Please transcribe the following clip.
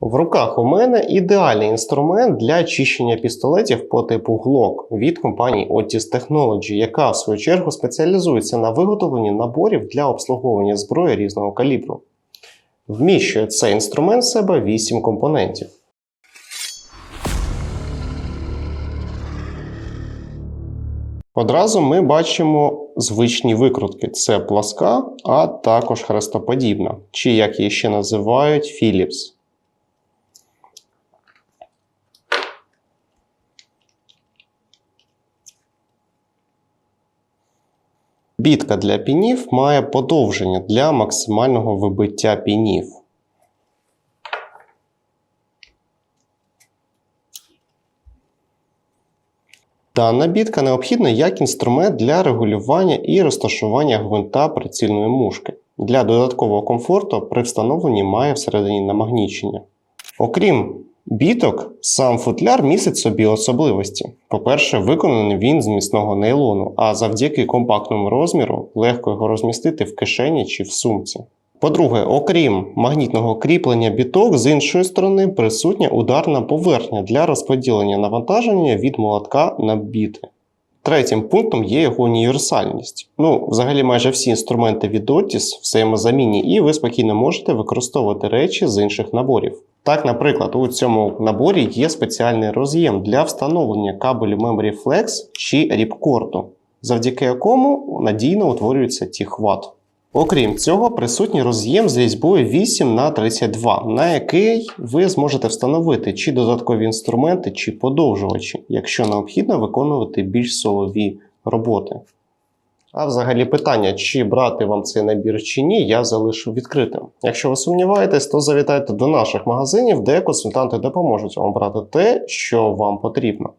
В руках у мене ідеальний інструмент для очищення пістолетів по типу Glock від компанії Otis Technology, яка в свою чергу спеціалізується на виготовленні наборів для обслуговування зброї різного калібру. Вміщує цей інструмент в себе 8 компонентів. Одразу ми бачимо звичні викрутки: це пласка, а також хрестоподібна, чи як її ще називають Philips. Бітка для пінів має подовження для максимального вибиття пінів. Дана бітка необхідна як інструмент для регулювання і розташування гвинта прицільної мушки. Для додаткового комфорту при встановленні має всередині намагнічення. Окрім біток, сам футляр містить собі особливості. По-перше, виконаний він з міцного нейлону, а завдяки компактному розміру легко його розмістити в кишені чи в сумці. По-друге, окрім магнітного кріплення біток, з іншої сторони присутня ударна поверхня для розподілення навантаження від молотка на біти. Третім пунктом є його універсальність. Ну, взагалі, майже всі інструменти від Otis взаємозамінні, і ви спокійно можете використовувати речі з інших наборів. Так, наприклад, у цьому наборі є спеціальний роз'єм для встановлення кабелю Memory Flex чи ріпкорту, завдяки якому надійно утворюється тіхват. Окрім цього, присутній роз'єм з різьбою 8 на 32 на який ви зможете встановити чи додаткові інструменти, чи подовжувачі, якщо необхідно виконувати більш солові роботи. А взагалі питання, чи брати вам цей набір чи ні, я залишу відкритим. Якщо ви сумніваєтесь, то завітайте до наших магазинів, де консультанти допоможуть вам брати те, що вам потрібно.